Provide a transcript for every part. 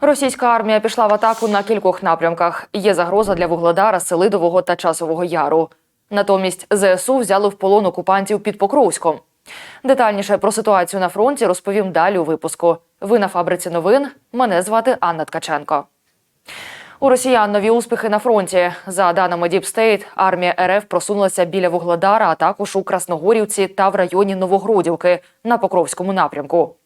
Російська армія пішла в атаку на кількох напрямках. Є загроза для Вугледара, Селидового та Часового Яру. Натомість ЗСУ взяли в полон окупантів під Покровськом. Детальніше про ситуацію на фронті розповім далі у випуску. Ви на фабриці новин. Мене звати Анна Ткаченко. У росіян нові успіхи на фронті. За даними State, армія РФ просунулася біля Вугледара, а також у Красногорівці та в районі Новогродівки на Покровському напрямку.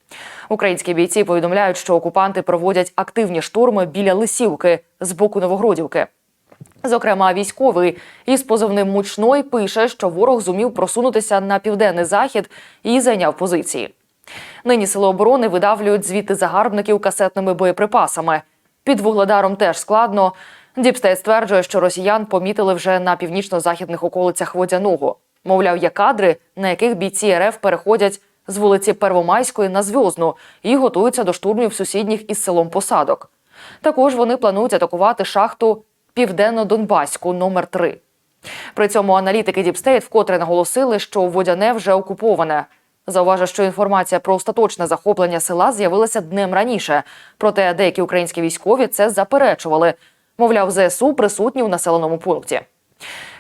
Українські бійці повідомляють, що окупанти проводять активні штурми біля Лисівки з боку Новогродівки. Зокрема, військовий із позивним Мучной пише, що ворог зумів просунутися на південний захід і зайняв позиції. Нині сили оборони видавлюють звідти загарбників касетними боєприпасами. Під вугледаром теж складно. Діпстейт стверджує, що росіян помітили вже на північно-західних околицях Водяного. Мовляв, є кадри, на яких бійці РФ переходять з вулиці Первомайської на Зв'язну і готуються до штурмів сусідніх із селом Посадок. Також вони планують атакувати шахту Південно-Донбаську номер 3 При цьому аналітики Діпстейт вкотре наголосили, що Водяне вже окуповане. Зауважу, що інформація про остаточне захоплення села з'явилася днем раніше. Проте деякі українські військові це заперечували. Мовляв, ЗСУ присутні в населеному пункті.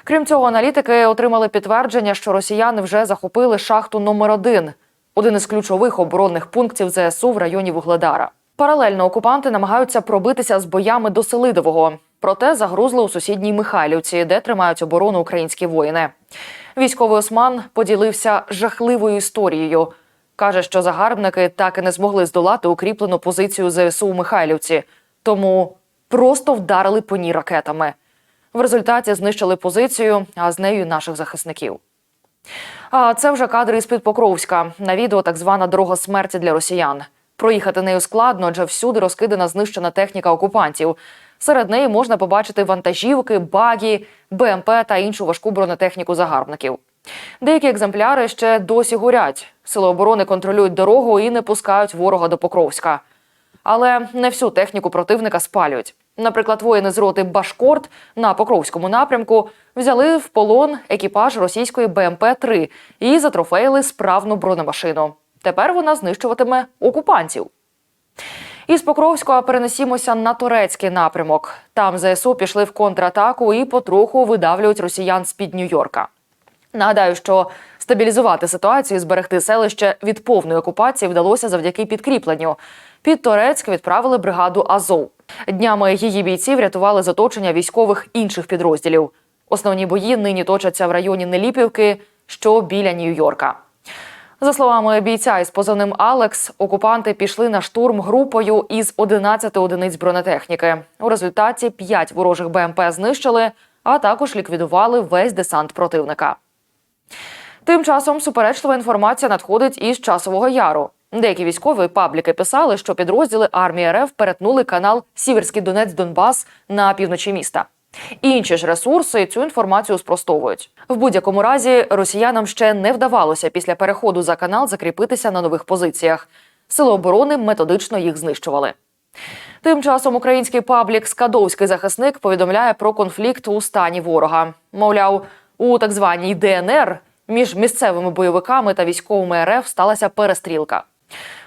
Крім цього, аналітики отримали підтвердження, що росіяни вже захопили шахту номер 1 один із ключових оборонних пунктів ЗСУ в районі Вугледара. Паралельно окупанти намагаються пробитися з боями до Селидового. Проте загрузли у сусідній Михайлівці, де тримають оборону українські воїни. Військовий осман поділився жахливою історією. Каже, що загарбники так і не змогли здолати укріплену позицію ЗСУ у Михайлівці, тому просто вдарили по ній ракетами. В результаті знищили позицію, а з нею наших захисників. Це вже кадри із під Покровська. На відео так звана дорога смерті для росіян. Проїхати нею складно, адже всюди розкидана знищена техніка окупантів. Серед неї можна побачити вантажівки, багі, БМП та іншу важку бронетехніку загарбників. Деякі екземпляри ще досі горять. Сили оборони контролюють дорогу і не пускають ворога до Покровська. Але не всю техніку противника спалюють. Наприклад, воїни з роти Башкорт на Покровському напрямку взяли в полон екіпаж російської БМП-3 і затрофеїли справну бронемашину. Тепер вона знищуватиме окупантів. Із Покровського перенесімося на турецький напрямок. Там ЗСУ пішли в контратаку і потроху видавлюють росіян з під Нью-Йорка. Нагадаю, що стабілізувати ситуацію і зберегти селище від повної окупації вдалося завдяки підкріпленню. Під Торецьк відправили бригаду Азов. Днями її бійці врятували з оточення військових інших підрозділів. Основні бої нині точаться в районі Неліпівки, що біля Нью-Йорка. За словами бійця із позивним Алекс, окупанти пішли на штурм групою із 11 одиниць бронетехніки. У результаті 5 ворожих БМП знищили, а також ліквідували весь десант противника. Тим часом суперечлива інформація надходить із часового яру. Деякі військові пабліки писали, що підрозділи армії РФ перетнули канал Сіверський Донець Донбас на півночі міста. Інші ж ресурси цю інформацію спростовують. В будь-якому разі росіянам ще не вдавалося після переходу за канал закріпитися на нових позиціях. Сили оборони методично їх знищували. Тим часом український паблік Скадовський захисник повідомляє про конфлікт у стані ворога. Мовляв, у так званій ДНР між місцевими бойовиками та військовими РФ сталася перестрілка.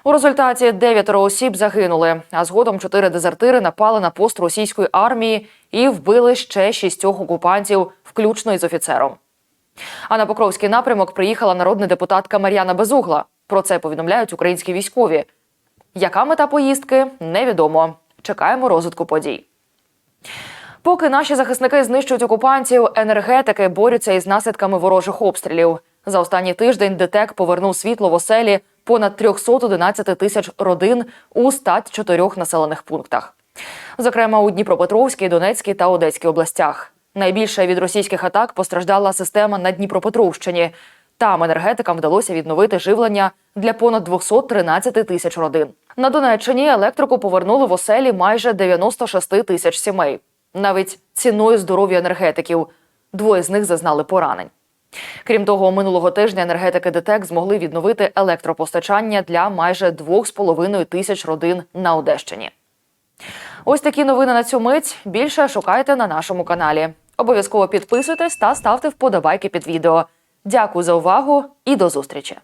У результаті дев'ятеро осіб загинули, а згодом чотири дезертири напали на пост російської армії і вбили ще шістьох окупантів, включно із офіцером. А на Покровський напрямок приїхала народна депутатка Мар'яна Безугла. Про це повідомляють українські військові. Яка мета поїздки невідомо. Чекаємо розвитку подій. Поки наші захисники знищують окупантів, енергетики борються із наслідками ворожих обстрілів. За останній тиждень ДТЕК повернув світло в оселі понад 311 тисяч родин у 104 населених пунктах. Зокрема, у Дніпропетровській, Донецькій та Одеській областях. Найбільше від російських атак постраждала система на Дніпропетровщині. Там енергетикам вдалося відновити живлення для понад 213 тисяч родин. На Донеччині електрику повернули в оселі майже 96 тисяч сімей. Навіть ціною здоров'я енергетиків. Двоє з них зазнали поранень. Крім того, минулого тижня енергетики ДТЕК змогли відновити електропостачання для майже 2,5 тисяч родин на Одещині. Ось такі новини на цю мить. Більше шукайте на нашому каналі. Обов'язково підписуйтесь та ставте вподобайки під відео. Дякую за увагу і до зустрічі!